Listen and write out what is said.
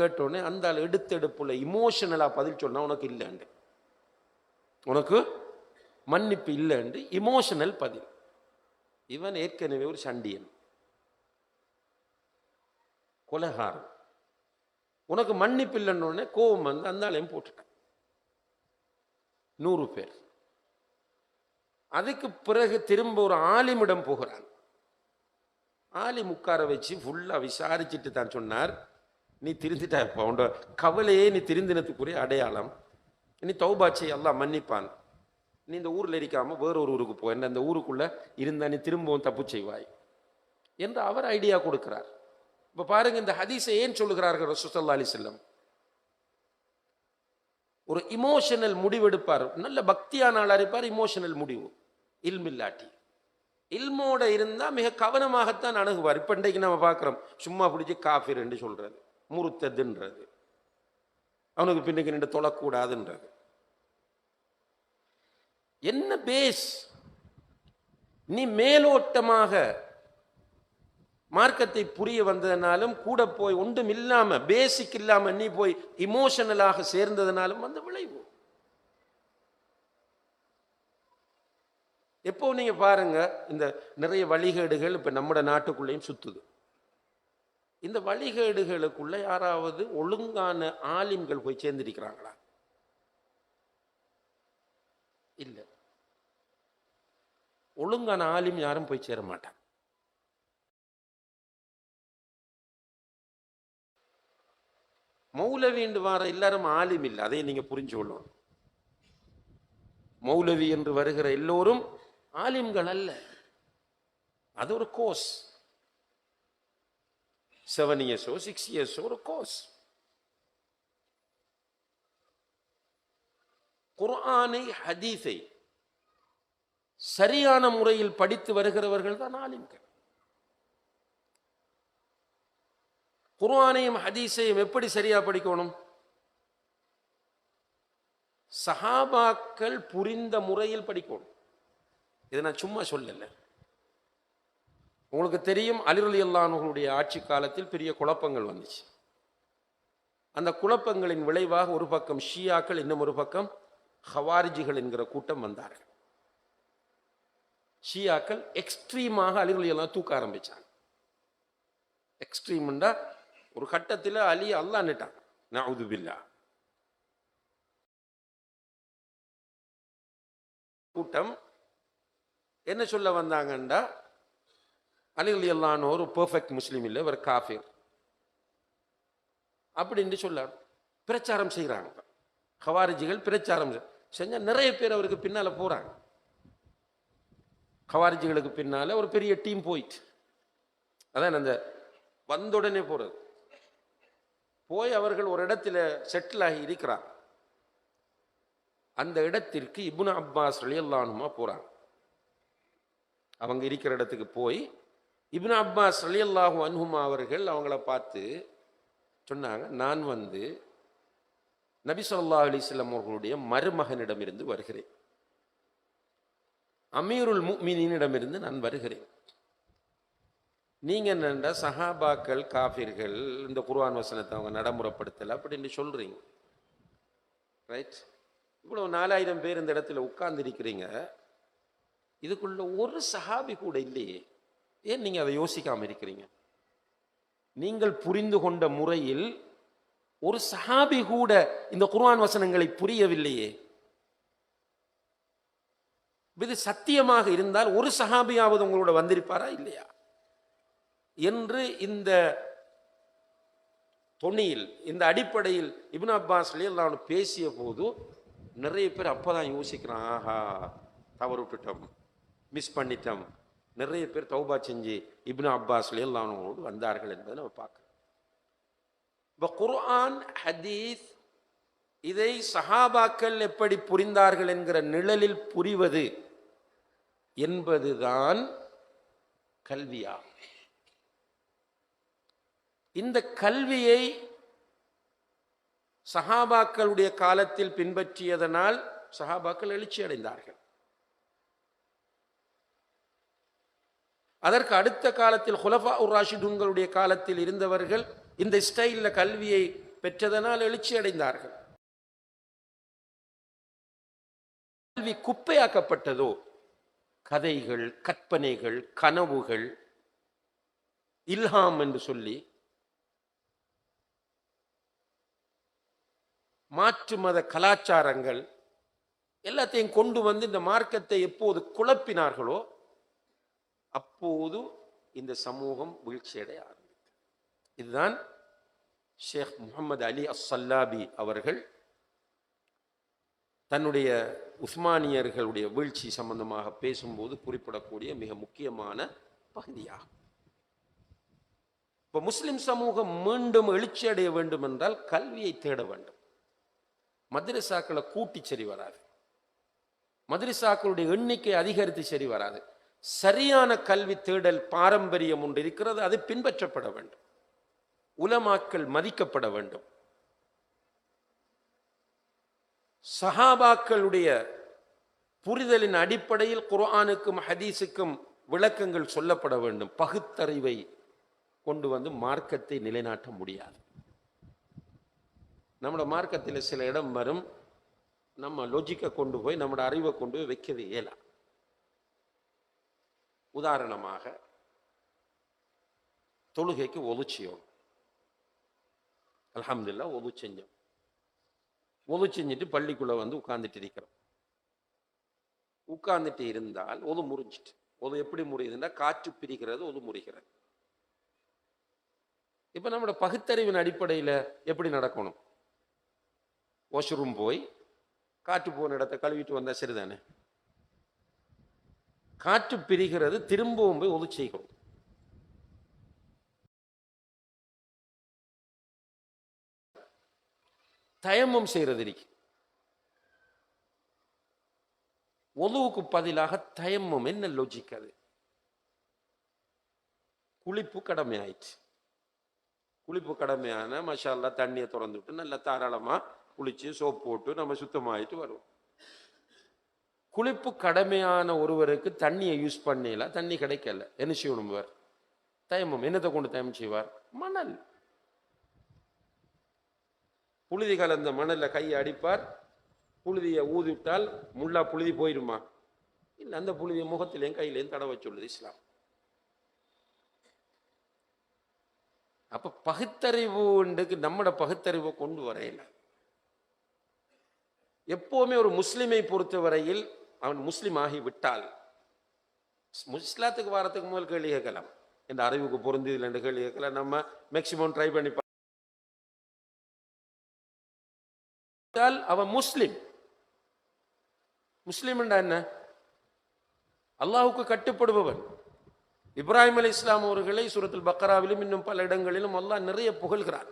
கேட்டோடனே அந்த ஆள் எடுத்தெடுப்புல இமோஷனலாக பதில் சொன்னால் உனக்கு இல்லைண்டு உனக்கு மன்னிப்பு இல்லைண்டு இமோஷனல் பதில். இவன் ஏற்கனவே ஒரு சண்டியன். கொலகாரம் உனக்கு மன்னிப்பு இல்லைன்னு கோபம் வந்து அந்த ஆளையும் போட்டுட்டான் நூறு பேர். அதுக்கு பிறகு திரும்ப ஒரு ஆலிமிடம் போகிறான். ஆலிம் உட்கார வச்சு ஃபுல்லாக விசாரிச்சுட்டு தான் சொன்னார். நீ திருந்திட்ட இப்போ உன்னோட கவலையே நீ திருந்தினத்துக்குரிய அடையாளம். நீ தௌபாச்சை எல்லாம் மன்னிப்பான். நீ இந்த ஊரில் இருக்காமல் வேற ஒரு ஊருக்கு போ. என்ன இந்த ஊருக்குள்ளே இருந்தால் நீ திரும்பவும் தப்பு செய்வாய் என்று அவர் ஐடியா கொடுக்கிறார். இப்போ பாருங்க இந்த ஹதீஸை ஏன் சொல்லுகிறார்கள் ரசூசல்லா அலி செல்லம் ஒரு இமோஷனல் முடிவெடுப்பார். நல்ல பக்தியான ஆளாக இருப்பார் இமோஷனல் முடிவு. இல்மில்லாட்டி இல்மோட இருந்தால் மிக கவனமாகத்தான் அணுகுவார். இப்போ இன்றைக்கு நம்ம பார்க்குறோம் சும்மா பிடிச்சி காஃபிர் என்று சொல்கிறது முறுத்ததுன்றது. அவனுக்கு பின்னுக்கு நின்று தொழக்கூடாதுன்றது. என்ன பேஸ் நீ மேலோட்டமாக மார்க்கத்தை புரிய வந்ததுனாலும் கூட போய் ஒன்றும் இல்லாமல் பேசிக் இல்லாமல் நீ போய் இமோஷனலாக சேர்ந்ததுனாலும் வந்த விளைவு. எப்போ நீங்கள் பாருங்கள் இந்த நிறைய வழிகேடுகள் இப்போ நம்ம நாட்டுக்குள்ளேயும் சுற்றுது இந்த வழிகேடுகளுக்குள்ள யாராவது ஒழுங்கான ஆலிம்கள் போய் சேர்ந்திருக்கிறாங்களா? இல்ல. ஒழுங்கான ஆலிம் யாரும் போய் சேர மாட்டான் மௌலவின்னு வார எல்லாரும் ஆலிம் இல்லை அதை நீங்க புரிஞ்சு கொள்ளணும். மௌலவி என்று வருகிற எல்லோரும் ஆலிம்கள் அல்ல. அது ஒரு கோர்ஸ் செவன் இயர்ஸோ சிக்ஸ் இயர்ஸோ ஒரு கோர்ஸ். குர்ஆனை ஹதீஸை சரியான முறையில் படித்து வருகிறவர்கள் தான் ஆலிம்கள். குர்ஆனையும் ஹதீஸையும் எப்படி சரியா படிக்கணும்? சஹாபாக்கள் புரிந்த முறையில் படிக்கணும். இதை நான் சும்மா சொல்லலை. உங்களுக்கு தெரியும் அலிரலி அல்லானுகளுடைய ஆட்சி காலத்தில் பெரிய குழப்பங்கள் வந்துச்சு. அந்த குழப்பங்களின் விளைவாக ஒரு பக்கம் ஷியாக்கள் இன்னும் ஒரு பக்கம் ஹவாரிஜிகள் என்கிற கூட்டம் வந்தார்கள். ஷியாக்கள் எக்ஸ்ட்ரீமாக அலிரலி எல்லாம் தூக்க ஆரம்பிச்சாங்க. எக்ஸ்ட்ரீம்ண்டா ஒரு கட்டத்தில் அலி அல்லான்னுட்டான் நான் உதுபில்லா கூட்டம் என்ன சொல்ல வந்தாங்கண்டா அலி அலி அல்லான்னு ஒரு பெர்ஃபெக்ட் முஸ்லீம் இல்லை ஒரு காஃபிர். அப்படின்னு சொல்ல பிரச்சாரம் செய்கிறாங்க ஹவாரிஜிகள் பிரச்சாரம் செஞ்சால் நிறைய பேர் அவருக்கு பின்னால போறாங்க. ஹவாரிஜிகளுக்கு பின்னால ஒரு பெரிய டீம் போயிட்டு. அதான் அந்த வந்த உடனே போய் அவர்கள் ஒரு இடத்துல செட்டில் ஆகி இருக்கிறார் அந்த இடத்திற்கு இப்னு அப்பாஸ் ரலியல்லானுமா போகிறாங்க அவங்க இருக்கிற இடத்துக்கு போய் இப்னு அப்பாஸ் ரலியல்லாஹு அன்ஹுமா அவர்கள் அவங்கள பார்த்து சொன்னாங்க நான் வந்து நபி சொல்லா அலிஸ்லாம் அவர்களுடைய மருமகனிடமிருந்து வருகிறேன். அமீருல் முக்மினிடமிருந்து நான் வருகிறேன். நீங்கள் என்னண்டா சஹாபாக்கள் காஃபிர்கள் இந்த குர்வான் வசனத்தை அவங்க நடைமுறைப்படுத்தலை அப்படின்னு சொல்கிறீங்க ரைட் இவ்வளோ நாலாயிரம் பேர் இந்த இடத்துல உட்கார்ந்து இருக்கிறீங்க இதுக்குள்ள ஒரு சஹாபி கூட இல்லையே. ஏன் நீங்கள் அதை யோசிக்காமல் இருக்கிறீங்க? நீங்கள் புரிந்து கொண்ட முறையில் ஒரு சஹாபி கூட இந்த குர்ஆன் வசனங்களை புரியவில்லையே. இது சத்தியமாக இருந்தால் ஒரு சஹாபியாவது உங்களோட வந்திருப்பாரா இல்லையா? என்று இந்த தொனியில் இந்த அடிப்படையில் இபின் அப்பாஸ் நான் பேசிய போது நிறைய பேர் அப்போதான் யோசிக்கிறான் ஆஹா தவறு விட்டுட்டோம் மிஸ் பண்ணிட்டோம். நிறைய பேர் தௌபா செஞ்சு இப்னு அப்பாஸ் லியல்லானோடு வந்தார்கள் என்பதை நம்ம பார்க்கிறோம். இப்போ குர்ஆன் ஹதீஸ் இதை சஹாபாக்கள் எப்படி புரிந்தார்கள் என்கிற நிழலில் புரிவது என்பதுதான் கல்வியாகும். இந்த கல்வியை சஹாபாக்களுடைய காலத்தில் பின்பற்றியதனால் சஹாபாக்கள் எழுச்சி அடைந்தார்கள் அதற்கு அடுத்த காலத்தில் ஹுலஃபா உர் ராஷிதுன்களுடைய காலத்தில் இருந்தவர்கள் இந்த ஸ்டைலில் கல்வியை பெற்றதனால் எழுச்சி அடைந்தார்கள் கல்வி குப்பையாக்கப்பட்டதோ கதைகள் கற்பனைகள் கனவுகள் இல்ஹாம் என்று சொல்லி மாற்று மத கலாச்சாரங்கள் எல்லாத்தையும் கொண்டு வந்து இந்த மார்க்கத்தை எப்போது குழப்பினார்களோ அப்போது இந்த சமூகம் வீழ்ச்சியடைய ஆரம்பித்தது. இதுதான் ஷேக் முகமது அலி அஸ்ஸல்லாபி அவர்கள் தன்னுடைய உஸ்மானியர்களுடைய வீழ்ச்சி சம்பந்தமாக பேசும்போது குறிப்பிடக்கூடிய மிக முக்கியமான பகுதியாகும். இப்போ முஸ்லிம் சமூகம் மீண்டும் எழுச்சி அடைய வேண்டும் என்றால் கல்வியை தேட வேண்டும். மதுரசாக்களை கூட்டி சரி வராது. மதுரசாக்களுடைய எண்ணிக்கை அதிகரித்து சரி வராது. சரியான கல்வி தேடல் பாரம்பரியம் ஒன்று இருக்கிறது அது பின்பற்றப்பட வேண்டும். உலமாக்கள் மதிக்கப்பட வேண்டும். சஹாபாக்களுடைய புரிதலின் அடிப்படையில் குர்ஆனுக்கும் ஹதீஸுக்கும் விளக்கங்கள் சொல்லப்பட வேண்டும். பகுத்தறிவை கொண்டு வந்து மார்க்கத்தை நிலைநாட்ட முடியாது. நம்மளோட மார்க்கத்தில் சில இடம் வரும். நம்ம லொஜிக்கை கொண்டு போய் நம்மளோட அறிவை கொண்டு போய் வைக்கிறது இயலாம் உதாரணமாக தொழுகைக்கு ஒது செய்யணும். ஒது செஞ்சோம். ஒது செஞ்சுட்டு பள்ளிக்குள்ள வந்து உட்கார்ந்துட்டு இருக்கிறோம். உட்கார்ந்துட்டு இருந்தால் ஒது முறிஞ்சிட்டு. ஒது எப்படி முறியுதுன்னா காற்று பிரிக்கிறது ஒது முறிகிறது. இப்போ நம்மளோட பகுத்தறிவின் அடிப்படையில் எப்படி நடக்கணும்? வாஷ்ரூம் போய் காற்று போன இடத்த கழுவிட்டு வந்தா சரிதானே? காற்று பிரிகிறது திரும்பவும் போய் ஒது செய்கிறோம். தயமம் செய்கிறது இருக்கு ஒதுவுக்கு பதிலாக தயமம் என்ன லொஜிக் அது? குளிப்பு கடமை ஆயிடுச்சு குளிப்பு கடமையான மஷாலா தண்ணியை திறந்து விட்டு நல்லா தாராளமா குளிச்சு சோப் போட்டு நம்ம சுத்தமாயிட்டு வருவோம். குளிப்பு கடமையான ஒருவருக்கு தண்ணியை யூஸ் பண்ணல தண்ணி கிடைக்கல. என்ன செய்யணும் இவர்? தயமம் என்னத்தை கொண்டு தயமம் செய்வார்? மணல். புழுதி கலந்த மணலில் கையை அடிப்பார். புழுதியை ஊதிவிட்டால் முள்ளா புழுதி போயிடுமா இல்லை அந்த புழுதியை முகத்திலையும் கையிலையும் தடவை சொல்லுது இஸ்லாம். அப்போ பகுத்தறிவுண்டுக்கு நம்மட பகுத்தறிவை கொண்டு வரையில. எப்போவுமே ஒரு முஸ்லிமை பொறுத்தவரையில் அவன் முஸ்லீம் ஆகி விட்டால் முஸ்லாத்துக்கு வாரத்துக்கு முதல் கேள்வி கேட்கலாம். இந்த அறிவுக்கு பொருந்ததில்லை என்று கேள்வி கேட்கலாம். நம்ம மேக்சிமம் ட்ரை பண்ணி பார்த்தால் அவன் முஸ்லீம். முஸ்லீம்டா என்ன? அல்லாஹுக்கு கட்டுப்படுபவன். இப்ராஹிம் அலி இஸ்லாம் அவர்களை சுரத்தில் பக்கராவிலும் இன்னும் பல இடங்களிலும் அல்லாஹ் நிறைய புகழ்கிறான்.